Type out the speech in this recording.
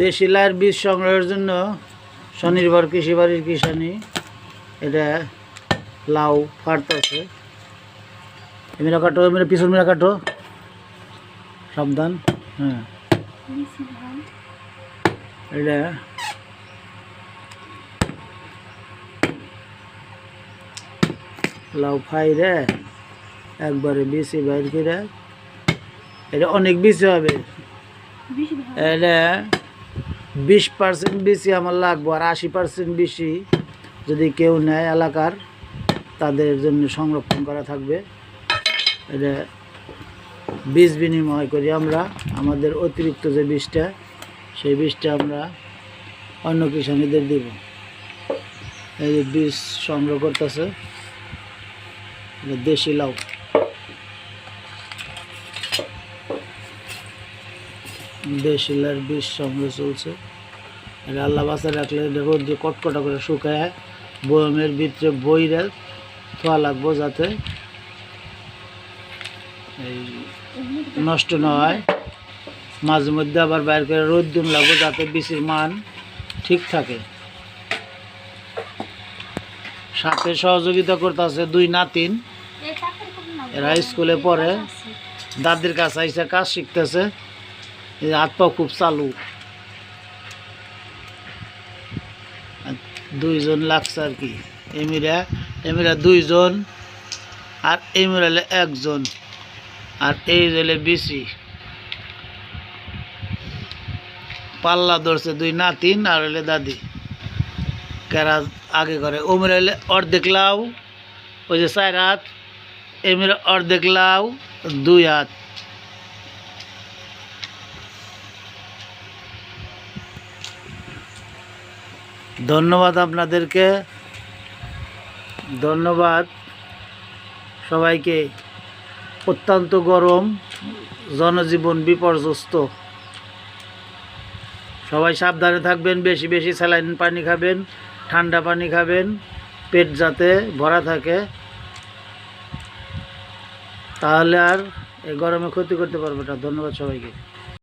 দেশি লাইয়ের বীজ সংগ্রহের জন্য স্বনির্ভর কৃষি বাড়ির কিষানি, এটা লাউ ফাটতেছে এমরা কাটো এমরা পিছন মেরা কাটো। সাবধান হ্যাঁ। এটা লাউ ফাই রে একবারে বেশি বাইর করে এটা অনেক বেশি হবে। এটা বিশ পার্সেন্ট বেশি আমার লাগবো আর আশি পার্সেন্ট বেশি যদি কেউ নেয় এলাকার তাদের জন্য সংরক্ষণ করা থাকবে। এটা বীজ বিনিময় করি আমরা আমাদের অতিরিক্ত যে বীজটা সেই বীজটা আমরা অন্য কিষানীদের দিব। এই যে বীজ সংগ্রহ করতেছে দেশি লাউ। দেশি লাউর বীজ সংগ্রহ চলছে। এটা আল্লাহ বাসা রাখলে রোদ দিয়ে কটকটা করে শুকায়, বয়মের ভিতরে বইরে থোয়া লাগবো যাতে এই নষ্ট না হয়। মাঝে মধ্যে আবার বাইর করে রোদ দিন লাগবো যাতে বীজের মান ঠিক থাকে। সাথে সহযোগিতা করতেছে দুই নাতিন। এরা স্কুলে পড়ে। দাদির কাছে আইসা কাজ শিখতেছে। হাত পা খুব চালু। দুইজন লাগছে আর কি। এমিরা এমিরা দুইজন আর এমিরা হলে একজন। আর এই হলে বেশি পাল্লা ধরছে দুই নাতিন আর হলে দাদি। কেরা আগে করে ওমরা হলে অর্ধেক লাউ, ওই যে চার হাত, এমিরা অর্ধেক লাউ, দুই হাত। ধন্যবাদ আপনাদেরকে। ধন্যবাদ সবাইকে। অত্যন্ত গরম, জনজীবন বিপর্যস্ত। সবাই সাবধানে থাকবেন, বেশি বেশি স্যালাইন পানি খাবেন, ঠান্ডা পানি খাবেন, পেট যাতে ভরা থাকে। তাহলে আর এই গরমে ক্ষতি করতে পারবে না। ধন্যবাদ সবাইকে।